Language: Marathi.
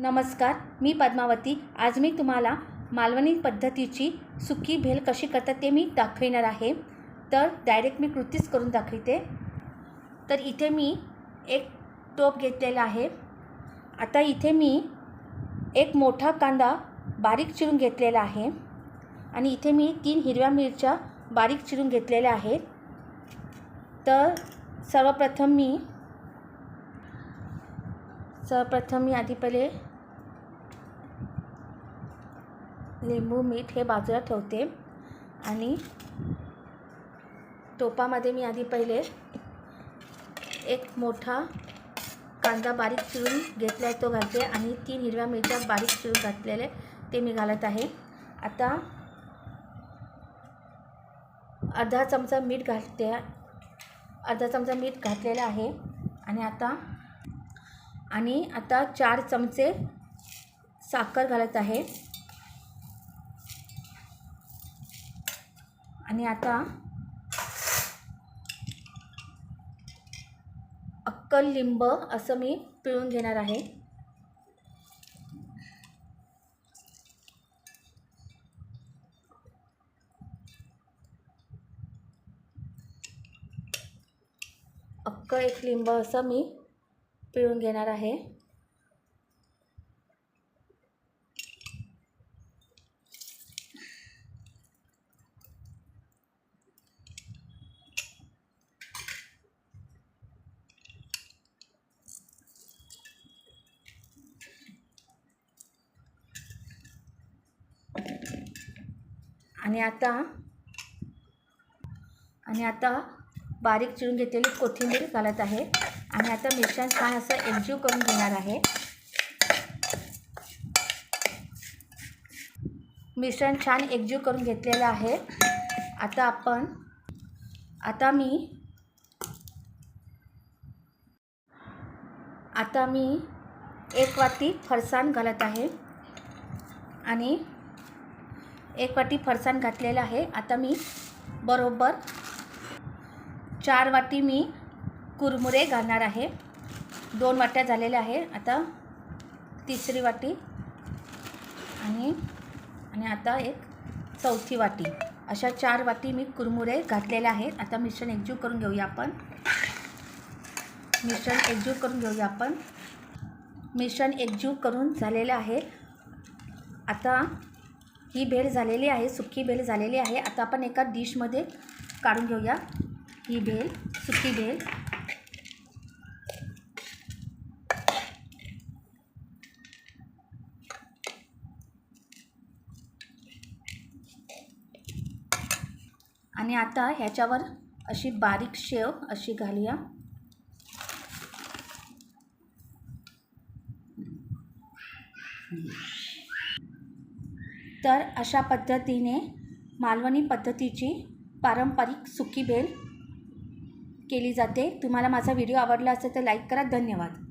नमस्कार मी पद्मावती. आज मी तुम्हाला मालवणी पद्धतीची सुकी भेल कशी करतात ते मी दाखविणार आहे. तर डायरेक्ट मी कृतीच करून दाखवते. तर इथे मी एक टोप घेतलेला आहे. आता इथे मी एक मोठा कांदा बारीक चिरून घेतलेला आहे. आणि इथे मी तीन हिरव्या मिरच्या बारीक चिरून घेतलेल्या आहेत. तर सर्वप्रथम मी सर्वप्रथम मी आधी पहिले लिंबू मीठ हे बाजूला ठेवते. आणि टोपामध्ये मी आधी पहिले एक मोठा कांदा बारीक चिरून घेतला आहे तो घालते आणि तीन हिरव्या मिरच्या बारीक चिरून घातलेले ते मी घालत आहे. आता अर्धा चमचा मीठ घालते अर्धा चमचा मीठ घातलेलं आहे. आणि आता आणि आता चार चमचे साखर घालत आहे. आणि आता अक्कल लिंब असं मी पिळून घेणार आहे. अक्क एक लिंब असं मी पिळून घेणार आहे. आणि आता आणि आता बारीक चिरून घेतलेली कोथिंबीर घालत आहे. आणि आता मिश्रण छान असं एकजीव करून घेणार आहे. मिश्रण छान एकजीव करून घेतलेलं आहे. आता आपण आता मी आता मी एक वाटी फरसाण घालत आहे. आणि एक वाटी फरसाण घातलेला आहे. आता मी बरोबर चार वाटी मी कुरमुरे घालणार आहे. दोन वाट्या झालेल्या आहे. आता तिसरी वाटी आणि आणि आता एक चौथी वाटी. अशा चार वाटी मी कुरमुरे घातलेल्या आहेत. आता मिश्रण एकजीव करून घेऊया आपण. मिश्रण एकजीव करून घेऊया आपण. मिश्रण एकजीव करून झालेलं आहे. आता ही भेल झालेली आहे सुकी बेल झालेली आहे. आता आपण एका डिशमध्ये काढून घेऊया. ही भेल सुकी भेल. आणि आता ह्याच्यावर अशी बारीक शेव अशी घालूया. तर अशा पद्धतीने मालवणी पद्धतीची पारंपरिक सुकी भेल केली जाते. तुम्हाला माझा व्हिडिओ आवडला असेल तर लाईक करा. धन्यवाद.